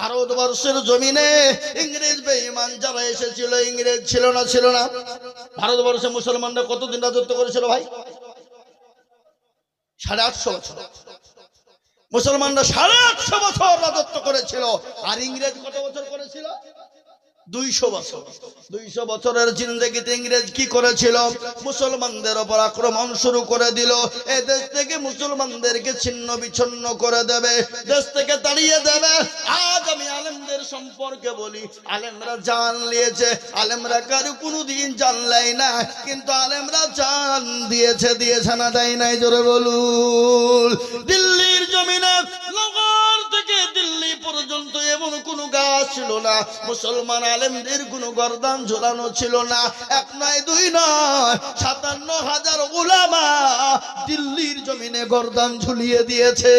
ভারতবর্ষের জমিনে ইংরেজ বেঈমান যারা এসেছিল, ইংরেজ ছিল না ছিল না। ভারতবর্ষে মুসলমানরা কতদিন রাজত্ব করেছিল ভাই? সাড়ে আটশো বছর। মুসলমানরা সাড়ে আটশো বছর রাজত্ব করেছিল। আর ইংরেজ কত বছর দুইশো বছর। দুইশো বছরের জিন্দগিতে ইংরেজ কি করেছিল? মুসলমানদের ওপর আক্রমণ শুরু করে দিল। এ দেশ থেকে মুসলমানদেরকে ছিন্ন বিচ্ছিন্ন করে দেবে। দেশ থেকে তাড়িয়ে দেবে। আজ আমি আলেমদের সম্পর্কে বলি। আলেমরা জান নিয়েছে। আলেমরা কারও কোনোদিন জানলাই না। কিন্তু আলেমরা জান দিয়েছে দিয়েছে না, দেয় নাই। জোরে বলুন। দিল্লির জমিনে এমন কোনো গাছ ছিল না। মুসলমান আলেমদের কোনো গরদান ঝোলানো ছিল না। এক নয়, দুই নয়, সাতান্ন হাজার ওলামা দিল্লির জমিনে গরদান ঝুলিয়ে দিয়েছে।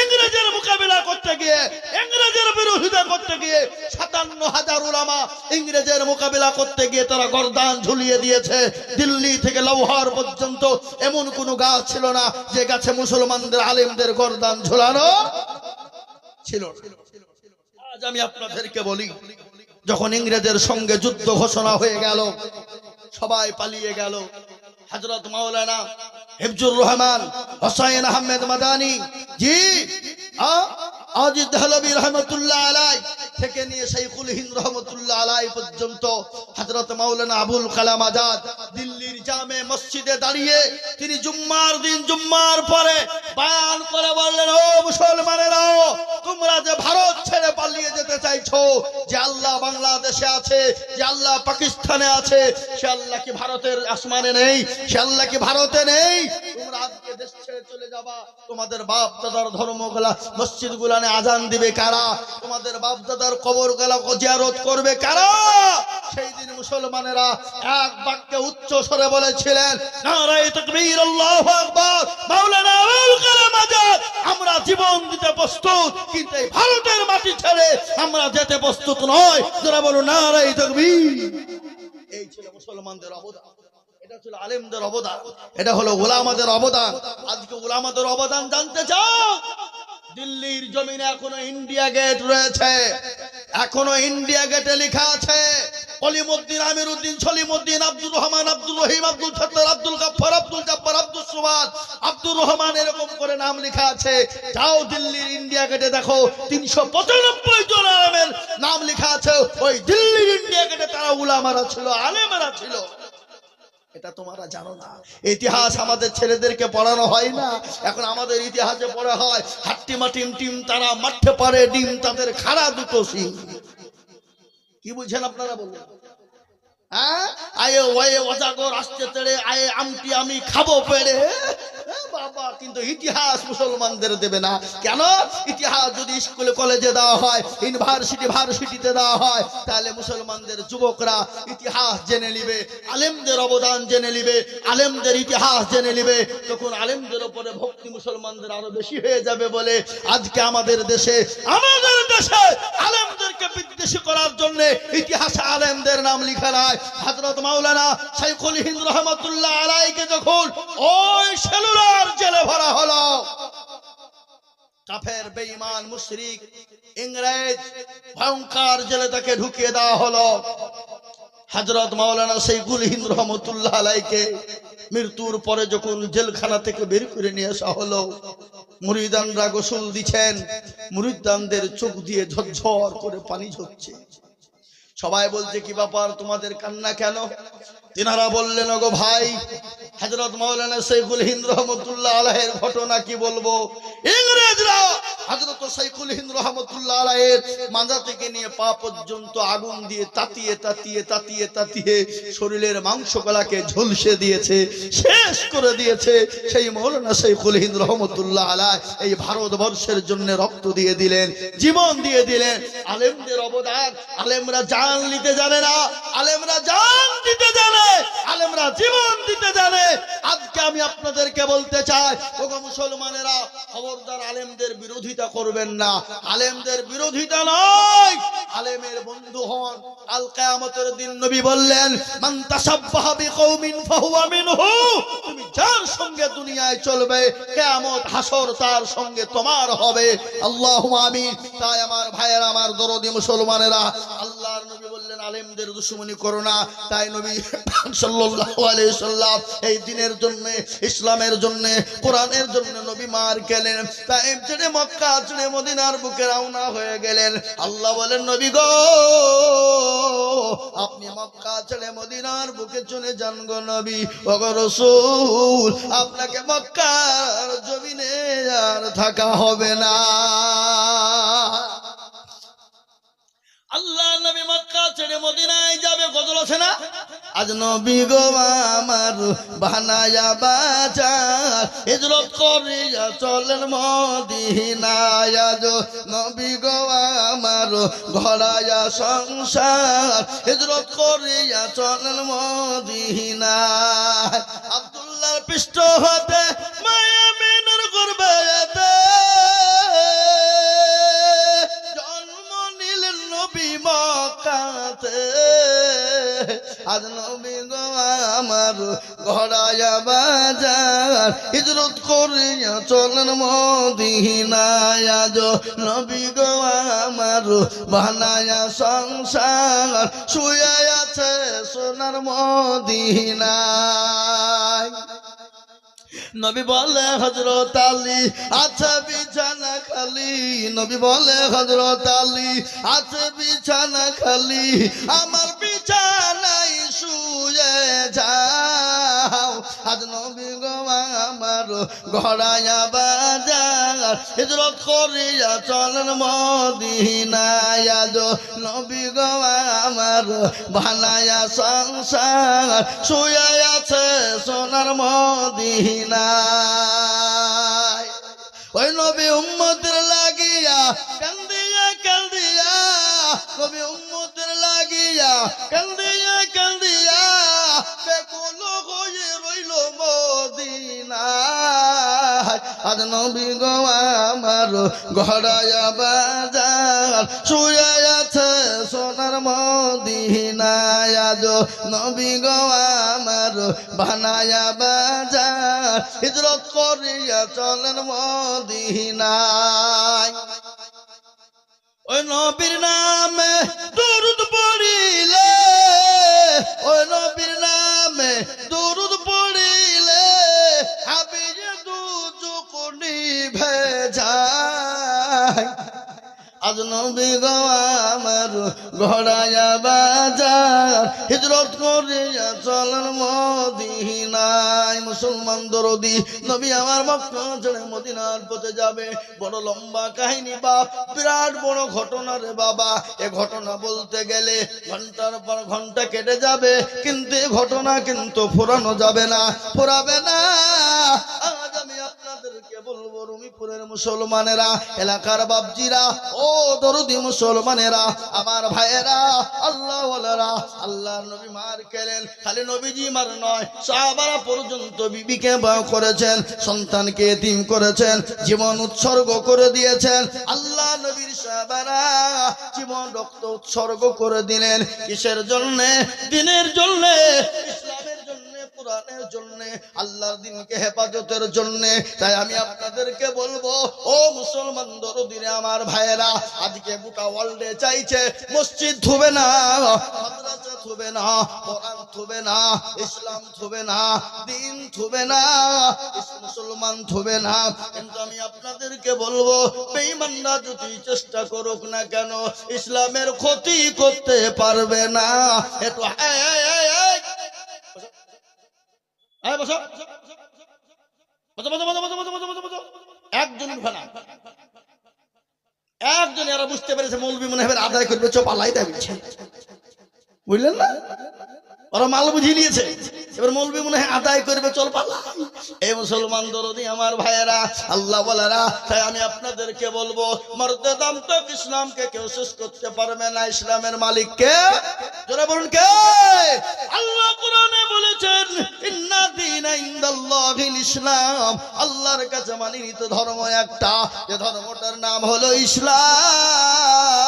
ইংরেজের মোকাবিলা করতে গিয়ে, ইংরেজের বিরোধিতা করতে গিয়ে সাতান্ন হাজার ওলামা ইংরেজের মোকাবিলা করতে গিয়ে তারা গরদান ঝুলিয়ে দিয়েছে। দিল্লি থেকে লৌহার পর্যন্ত এমন কোনো গাছ ছিল না যে গাছে মুসলমানদের আলেমদের গরদান ঝোলানো ছিল আজ আমি আপনাদেরকে বলি, যখন ইংরেজের সঙ্গে যুদ্ধ ঘোষণা হয়ে গেল, সবাই পালিয়ে গেল। হজরত মাওলানা হেফজুর রহমান, হোসাইন আহমেদ মাদানি, জি আজিদ দেহলবী রহমতুল্লাহ আলাই থেকে নিয়ে শাইখুল হিন্দ রহমতুল্লাহ আলাই পর্যন্ত হজরত মাওলানা আবুল কালাম আজাদ দিল্লির জামে মসজিদে দাঁড়িয়ে তিনি জুম্মার দিন জুম্মার পরে বায়ান করে বললেন, ও মুসলমানেরা, তোমরা যে ভারত ছেড়ে পালিয়ে যেতে চাইছো, যে আল্লাহ বাংলাদেশে আছে, যে আল্লাহ পাকিস্তানে আছে, সে আল্লাহ কি ভারতের আসমানে নেই? সে আল্লাহ কি ভারতে নেই? তোমরা আজকে দেশ ছেড়ে চলে যাবা। তোমাদের বাপ দাদার ধর্মগুলা মসজিদ গুলানে আজান দিবে কারা? তোমাদের বাপ দাদার কবরগুলা জিয়ারত করবে কারা? সেই দিন মুসলমানেরা এক বাক্যে উচ্চ স্বরে বলেছিলেন আমরা জীবন দিতে প্রস্তুত, কিন্তু এই ভারতের মাটি ছেড়ে আমরা যেতে প্রস্তুত নয়। যারা বলো নারায়ে তাকবীর। এই ছিল মুসলমানদের অবদান এটা ছিল আলেমদের অবদান। এটা হলো ওলামাদের অবদান। আজকে ওলামাদের অবদান জানতে চাও? দিল্লির জমিনে এখনও ইন্ডিয়া গেট রয়েছে। এখনও ইন্ডিয়া গেটে লেখা আছে, অলিমুদ্দিন আমির উদ্দিন সলিমুদ্দিন, আব্দুর রহমান আব্দুল রহিম, আব্দুল সত্তার আব্দুল গাফফার, আব্দুল জব্বার আব্দুল সুবাদ, আব্দুর রহমান এরকম করে নাম লেখা আছে। যাও দিল্লির ইন্ডিয়া গেটে দেখো, তিনশো পঁচানব্বই জন আলেমের নাম লেখা আছে। ওই দিল্লির ইন্ডিয়া গেটে তারা উলামারা ছিল, আলেমেরা ছিল। এটা তোমরা জানো না। ইতিহাস আমাদের ছেলেদেরকে পড়ানো হয় না। এখন আমাদের ইতিহাসে পড়া হয়, হাট্টিমা টিম টিম, তারা মাঠে পারে ডিম, তাদের খাড়া দুটো সিং কি বুঝছেন আপনারা বলুন? হ্যাঁ? আয়ে ওয়ে অজাগর আসতে তেড়ে, আয়ে আমটি আমি খাব পেড়ে। বাবা, কিন্তু ইতিহাস মুসলমানদের দেবে না। কেন? ইতিহাস যদি স্কুলে, কলেজে দেওয়া হয়, ইউনিভার্সিটি, ভার্সিটিতে দেওয়া হয়, তাহলে মুসলমানদের যুবকরা ইতিহাস জেনে নিবে, আলেমদের অবদান জেনে নিবে, আলেমদের ইতিহাস জেনে নিবে। তখন আলেমদের উপরে ভক্তি মুসলমানদের আরও বেশি হয়ে যাবে বলে আজকে আমাদের দেশে আমাদের দেশে আলেমদেরকে বিদ্বেষী করার জন্য ইতিহাসে আলেমদের নাম লিখা নাই হযরত মাওলানা শাইখুল হিন্দ রহমাতুল্লাহ আলাইকে যখন ওই সেলুলার জেলে ভরা হলো। কাফের, বেঈমান, মুশরিক, ইংরেজ ভয়ঙ্কর জেলে তাকে ঢুকিয়ে দেওয়া হলো। হযরত মাওলানা শাইখুল হিন্দ রহমাতুল্লাহ আলাইকে মৃত্যুর পরে যখন জেলখানা থেকে বের করে নিয়ে আসা হলো, মুরিদানরা গোসল দিচ্ছেন, মুরিদানদের চোখ দিয়ে ঝরঝর করে পানি ঝরছে। সবাই বলছে, কি ব্যাপার, তোমাদের কান্না কেন? তিনারা বললেন, ওগো ভাই হজরত মাওলানা শেখুল হিন্দ রহমতুল্লাহ আলাহের ঘটনা কি বলব? ইংরেজরা হজরত শেখুল হিন্দ রহমতুল্লাহ আলাহের মাথা থেকে নিয়ে পা পর্যন্ত আগুন দিয়ে তাতিয়ে তাতিয়ে তাতিয়ে তাতিয়ে শরীরের মাংসগুলাকে ঝলসে দিয়েছে, শেষ করে দিয়েছে। সেই মৌলানা শেখুল হিন্দ রহমতুল্লাহ আলাহ এই ভারতবর্ষের জন্য রক্ত দিয়ে দিলেন, জীবন দিয়ে দিলেন। আলেমদের অবদান, আলেমরা জান নিতে জানে না, আলেমরা জান দিতে জানে আলেমরা জীবন দিতে জানে। আজকে আমি আপনাদেরকে বলতে চাই, ওগো মুসলমানেরা, খবরদার আলেমদের বিরোধিতা করবেন না। আলেমদের বিরোধিতা নয়। আলেমের বন্ধু হন। আল কিয়ামতের দিন নবী বললেন, মান তাসাব্বাহা বিকৌমিন ফাহুয়া মিনহু। তুমি যার সঙ্গে দুনিয়ায় চলবে, কিয়ামত হাসর তার সঙ্গে তোমার হবে। আল্লাহুম্মা আমিন। তাই আমার ভাইয়েরা, আমার দরদি মুসলমানেরা, আল্লাহর নবী আলেমদের দুশ্মনী করো না। তাই নবী সাল্লাল্লাহু আলাইহি সাল্লাম এই দিনের জন্য, ইসলামের জন্য, কোরআনের জন্য নবী মার গেলেন। তাই ছেড়ে মক্কা ছেড়ে মদিনার বুকে রওনা হয়ে গেলেন। আল্লাহ বলেন, নবী গো, আপনি মক্কা ছেড়ে মদিনার বুকে চলে যান গো নবী। ওগো রাসূল, আপনাকে মক্কার জমিনে আর থাকা হবে না। আল্লাহ নবী মক্কা ছেড়ে মদিনায় যাবে গজল আছে না? আজ নবী গো আমার বানায়া বাজার। হিজরত করিয়া চলেন মদিনায়। আজ নবী গো আমার ঘরায়া সংসার। হিজরত করিয়া চলেন মদিনায়। আব্দুল্লাহর পৃষ্ঠ হতে মায়া মিনুর করবে। আজ নবী গো আমার ঘরায়া বাজার। হিজরত করিয়া চলেন মদিনায় আজ। নবী গো আমার বানায়া সংসার, শুয়ে আছে সোনার মদিনায়। নবী বলে হজরত আলী আছে বিছানা খালি। নবী বলে হজরত আলী আছে বিছানা খালি। আমার বিছানায় আমার বাজার। হিজরত করিয়া চলেন মদিনায়। নবী গো আমার ভানায়া সংসার, শুয়ে আছে সোনার মদিনায়। ওই নবী উম্মতের লাগিয়া কান্দিয়া কান্দিয়া, নবী উম্মতের লাগিয়া কান্দিয়া কান্দিয়া, বেকুল হয়ে রইল আজ নবী গো আমার ঘরায়া বাজার, শুয়ে আছে সোনার মদিনায়। আজ নবী গো আমার বানায়া বাজার, হিজরত করিয়া চলেন মদিনায়। ওই নবীর নামে দরুদ পড়িলে, ওই নবীর নামে দরুদ ভেজায়। আজ নবী গো আমার বাজার। হিজরত করিয়া চলেন মদিনায়। মুসলমান দরদি, নবী আমার মক্কা ছেড়ে মদিনার পথে যাবে। বড় লম্বা কাহিনী বাপ, বিরাট বড় ঘটনা রে বাবা। এ ঘটনা বলতে গেলে ঘণ্টার পর ঘণ্টা কেটে যাবে। কিন্তু এ ঘটনা কিন্তু ফোরানো যাবে না। ফোরাবে না। আপনাদেরকে বলব রুমিপুরের মুসলমানেরা, এলাকার বাবজিরা ও দরদি মুসলমানেরা, আমার ভাইয়েরা আল্লাহ আল্লাহ নবী মার কেলেন খালি নবীজি মার নয়, সাহাবারা পর্যন্ত বিবিকে বা করেছেন, সন্তানকে এতিম করেছেন, জীবন উৎসর্গ করে দিয়েছেন, আল্লাহ নবীর সাহাবারা জীবন রক্ত উৎসর্গ করে দিলেন, কিসের জন্যে? দিনের জন্যে ইসলামের জন্য কোরআনের জন্য আল্লাহর দিনকে হেফাজতের জন্য। তাই আমি আপনাদেরকে বলব ও মুসলমান দরদিনে আমার ভাইয়েরা আজকে গোটা ওয়ার্ল্ডে চাইছে মসজিদ থুবে না মাদ্রাসা না কোরআন না ইসলাম না দিন না মুসলমান না। কিন্তু আমি আপনাদেরকে বলব যদি চেষ্টা করুক না কেন ইসলামের ক্ষতি করতে পারবে না। এই, এই, একজন একজন বুঝতে পেরেছে মৌলবি মনে হবে আদায় করবে চোপ দেবে বুঝলেন না? ওরা মাল বুঝিয়ে নিয়েছে। এবার মৌলবি মনে হয় আদায় করবে, চল পালা। এই মুসলমান দরদি আমার ভাইয়েরা, আল্লাহ বলেরা, তাই আমি আপনাদেরকে বলব, মর্দে দাম তো ইসলামকে কেউ শেষ করতে পারবে না, ইসলামের মালিককে জোরে বলুন কে? আল্লাহ কোরআনে বলেছেন, ইন্না দীনা ইনদাল্লাহিল ইসলাম। আল্লাহর কাছে মানিত ধর্ম একটা যে ধর্মটার নাম হলো ইসলাম।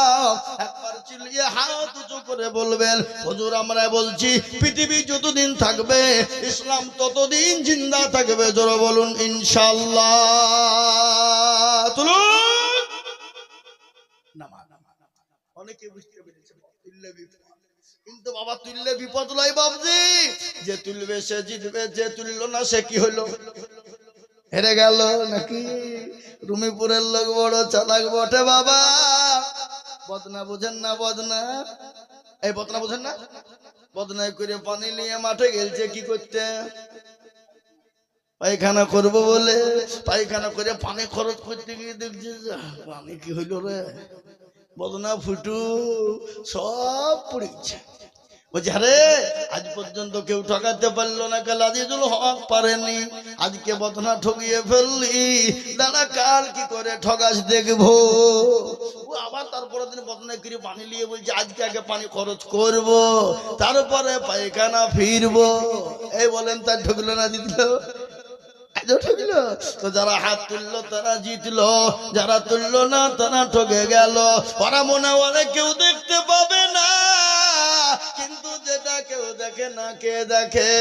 ইসলাম ততদিন জিন্দা থাকবে। বলুন। কিন্তু বাবা তুললে বিপদ লয় বাবজি যে তুলবে সে জিতবে, যে তুললো না সে কি হলো? হেরে গেল নাকি? রুমিপুরের লোক বড় চালাক বটে বাবা। বদনা বুঝেন না, বদনা। এই বদনা বুঝেন না? বদনায় করে পানি নিয়ে মাঠে গেলছে, কি করতে? পায়খানা করব বলে, পায়খানা করে পানি খরচ করতে গিয়ে দেখছে পানি কি হইল রে? বদনা ফুটু, সব পড়েছে আজ তারপরে পায়খানা ফিরবো। এই বলেন, তার ঠকলো না দিতলো আজও ঠকলো তো যারা হাত তুললো, তারা জিতলো। যারা তুললো না, তারা ঠকে গেল। ওরা মনে ওরা কেউ দেখতে পাবে না। কিন্তু যেটা কেউ দেখে না কে দেখে,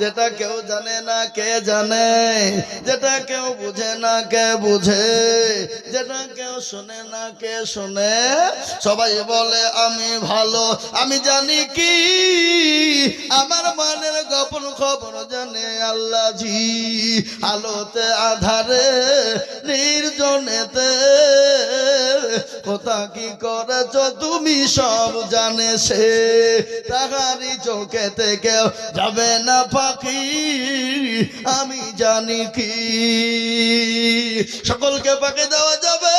যেটা কেউ জানে না কে জানে, যেটা কেউ বুঝে না কে বুঝে, যেটা কেউ শোনে না কে শোনে, সবাই বলে, আমি ভালো, আমি জানি কি, আমার মানের গোপন খবর জানে আল্লাহ জি আলোতে, আধারে, নির্জনেতে, কোথা কি করেছ তুমি সব জানে সে তাহারি চোখে থেকে যাবে না পাখি আমি জানি কি। সকলকে পাখি দেওয়া যাবে,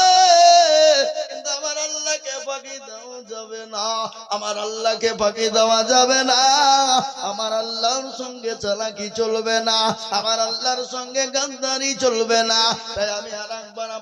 কিন্তু আমার আল্লাহকে পাখি দেওয়া যাবে না। আমার আল্লাহকে পাখি দেওয়া যাবে না। আমার আল্লাহর সঙ্গে চালাকি চলবে না। আমার আল্লাহর সঙ্গে গান্দারি চলবে না। তাই আমি আর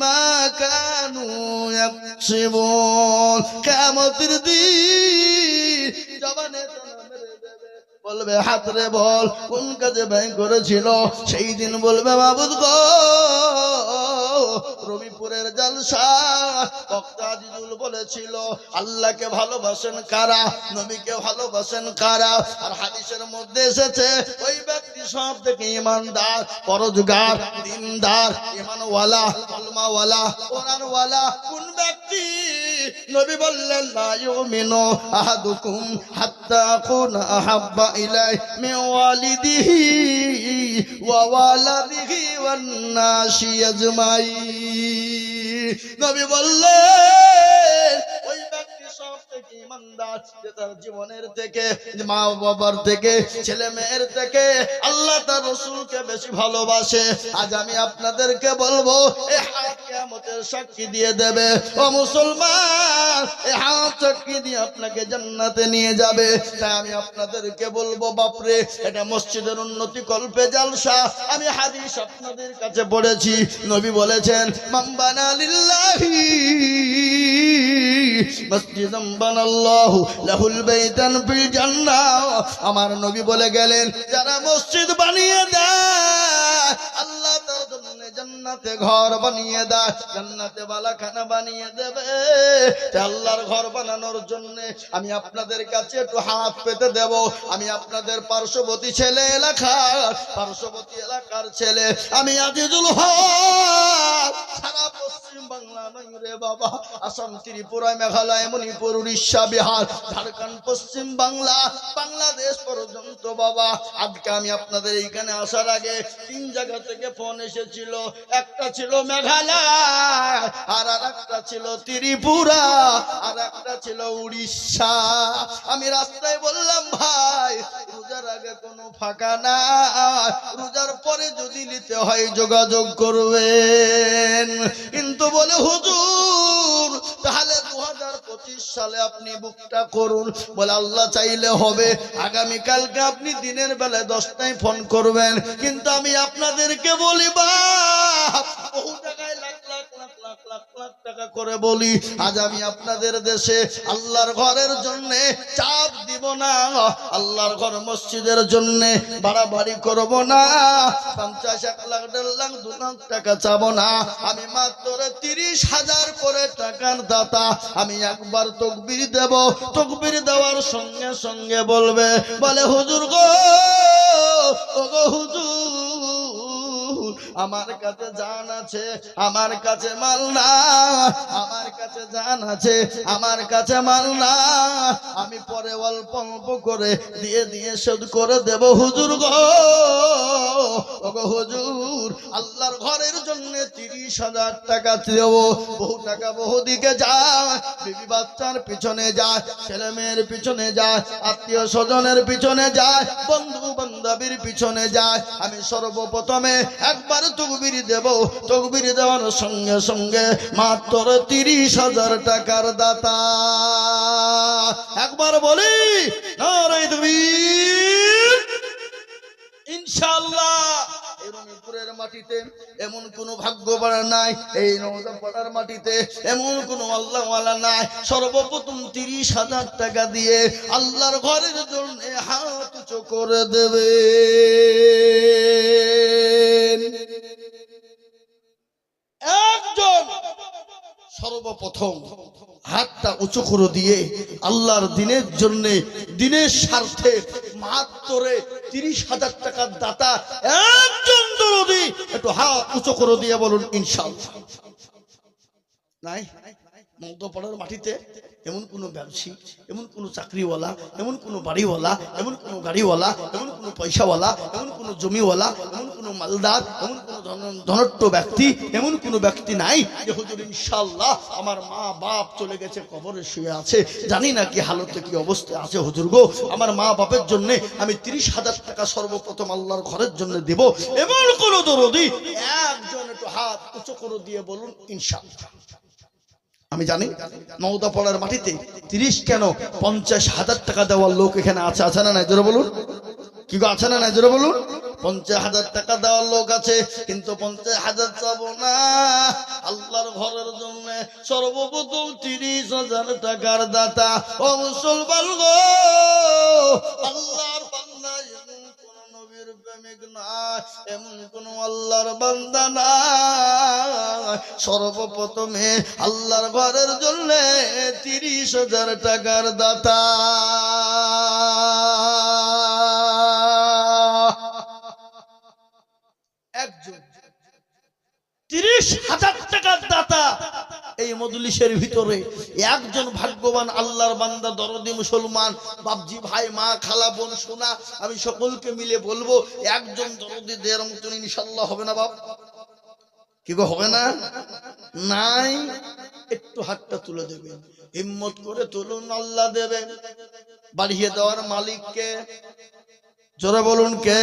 বিমা কানু ইয়াকসিবুন কিয়ামতের দিন জবানে বলবে, হাত রে বল, কোন কাজে ব্যয় করেছিল? সেই দিন বলবে, বাবুদ গো রবিপুরের জলসা। বক্তা আজিজুল বলেছিল, আল্লাহকে ভালোবাসেন কারা? নবীকে ভালোবাসেন কারা? আর হাদিসের মধ্যে এসেছে, ওই ব্যক্তি সব থেকে ইমানদার, পরজগার, দিনদার, ইমানওয়ালা কলমাওয়ালা কোরআনওয়ালা কোন ব্যক্তি? নবী বললেন, লা ইউমিনু আহাদুকুম হাত্তা কুনা আহাব্বা ইলাই মিন ওয়ালিদিহি ওয়া ওয়ালাদিহি ওয়ান নাসি আজমাইন। নবী বললেন তার জীবনের থেকে মা বাবার থেকে, ছেলে মেয়ের থেকে, আল্লাহ তার রসুলকে বেশি ভালোবাসে। আজ আমি আপনাদেরকে বলব সাক্ষী দিয়ে দেবে। ও মুসলমান দিয়ে আপনাকে জান্নাতে নিয়ে যাবে। তাই আমি আপনাদেরকে বলব, বাপরে, এটা মসজিদের উন্নতি কল্পে জালসা। আমি হাদিস আপনাদের কাছে পড়েছি। নবী বলেছেন মাম্বানা লিল্লাহি লাহুল আমার নবী বলে গেলেন যারা মসজিদ বানিয়ে দেয় জান্নাতে ঘর বানিয়ে দেয় জান্নাতে বালাখানা বানিয়ে দেবে। আল্লাহর ঘর বানানোর জন্য আমি আপনাদের কাছে একটু হাত পেতে দেব। আমি আপনাদের পার্শ্ববর্তী ছেলে এলাকার, পার্শ্ববর্তী এলাকার ছেলে। আমি আজিজুল হক। সারা পশ্চিম বাংলা নয় বাবা। আসাম, ত্রিপুরা, মেঘালয়, মণিপুর, উড়িষ্যা, বিহার, ঝাড়খণ্ড, পশ্চিম বাংলা, বাংলাদেশ পর্যন্ত বাবা। আজকে আমি আপনাদের এইখানে আসার আগে তিন জায়গা থেকে ফোন এসেছিল। একটা ছিল মেঘালয়, আর আর একটা ছিল ত্রিপুরা আর একটা ছিল উড়িষ্যা। আমি রাস্তায় বললাম, ভাই, রোজার আগে কোনো ফাঁকা না রোজার পরে যদি নিতে হয় যোগাযোগ করবেন। কিন্তু বলে, হুজুর, তাহলে দু হাজার পঁচিশ সালে আপনি বুকটা করুন। বলে, আল্লাহ চাইলে হবে। আগামীকালকে আপনি দিনের বেলায় দশটায় ফোন করবেন। কিন্তু আমি আপনাদেরকে বলি বাপ আজ আমি আপনাদের দেশে আল্লাহর ঘরের জন্য চাপ না, আল্লাহর ঘর মসজিদের জন্য না এক লাখ লাখ, দু লাখ টাকা চাবো না, আমি মাত্র তিরিশ হাজার করে টাকার দাতা, আমি একবার তকবির দেব, তকবির দেওয়ার সঙ্গে সঙ্গে বলবে, বলে হুজুর গো হুজুর আমার কাছে জান আছে, আমার কাছে মাল না, আমার কাছে জান আছে, আমার কাছে মাল না। আমি পরে অল্প অল্প করে দিয়ে দিয়ে শোধ করে দেব, হুজুর গো। হুজুর, আল্লাহর ঘরের জন্য তিরিশ হাজার টাকা দেব। বহু টাকা বহু দিকে যায়, বিবি বাচ্চার পিছনে যায়, ছেলে মেয়ের পিছনে যায়, আত্মীয় স্বজনের পিছনে যায়, বন্ধু বান্ধবীর পিছনে যায়। আমি সর্বপ্রথমে একবার তকবির দেব, তকবির দেওয়ার সঙ্গে সঙ্গে মাত্র তিরিশ হাজার টাকার দাতা। একবার বলি রঙিপুরের মাটিতে এমন কোন নাই, এই মাটিতে এমন কোন আল্লাহওয়ালা নাই। সর্বপ্রথম তিরিশ হাজার টাকা দিয়ে আল্লাহর ঘরের জন্য হাত উঁচু করে দেবে। একজন সর্বপ্রথম হাতটা উঁচু করে দিয়ে আল্লাহর দিনের জন্য, দিনের স্বার্থে মাত্রে তিরিশ হাজার টাকার দাতা একজন দরদি একটু হাত উঁচু করে দিয়ে বলুন ইনশাল্লাহ নাই? মধ্যপাড়ার মাটিতে এমন কোনো ব্যবসায়ী এমন কোনো চাকরিওয়ালা এমন কোনো বাড়িওয়ালা এমন কোনো গাড়িওয়ালা এমন কোনো পয়সাওয়ালা এমন কোনো জমিওয়ালা এমন কোনো মালদার এমন কোনো ধন- ধনট্ট ব্যক্তি এমন কোনো ব্যক্তি নাই যে হুজুর ইনশাল্লাহ আমার মা বাপ চলে গেছে কবরে শুয়ে আছে জানি না কি হালতে কি অবস্থায় আছে হুজুর গো আমার মা বাপের জন্য আমি তিরিশ হাজার টাকা সর্বপ্রথম আল্লাহর ঘরের জন্য দেব এমন কোন দরদি একজন একটু হাত উঁচু করে দিয়ে বলুন ইনশাল্লাহ আমি জানি নওদাপাড়ার মাটিতে তিরিশ কেন পঞ্চাশ হাজার টাকা দেওয়ার লোক এখানে আছে আছে না নাই? জোরে বলুন। কি আছে না নাই? জোরে বলুন। পঞ্চাশ হাজার টাকা দেওয়ার লোক আছে, কিন্তু পঞ্চাশ হাজার চাবো না। আল্লাহর ঘরের জন্য সর্বপ্রথম তিরিশ হাজার টাকার দাতা। ও মুসলমান গো, আল্লাহর এমন কোন আল্লাহর বান্দা না। সর্বপ্রথমে আল্লাহর ঘরের জন্য তিরিশ হাজার টাকার দাতা একজন তিরিশ হাজার টাকার দাতা। এই মজলিসের ভিতরে একজন ভাগ্যবান আল্লাহর বান্দা, দরদি মুসলমান বাবজি ভাই, মা, খালা, বোন, সোনা, আমি সকলকে মিলে বলব, একজন দরদি দেড় মতন ইনশাল্লাহ হবে না বাপ। কি গো, হবে না? নাই। একটু হাতটা তুলে দেবেন। হিম্মত করে তুলুন, আল্লাহ দেবেন বাড়িয়ে দেওয়ার মালিককে। জোরে বলুন কে?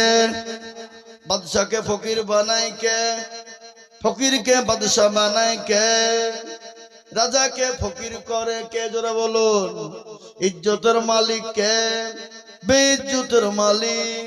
বাদশাকে ফকির বানাই কে? ফকিরকে বাদশাহ বানায় কে? রাজাকে ফকির করে কে? জোরে বলুন। ইজ্জতের মালিক কে? বেইজ্জতের মালিক।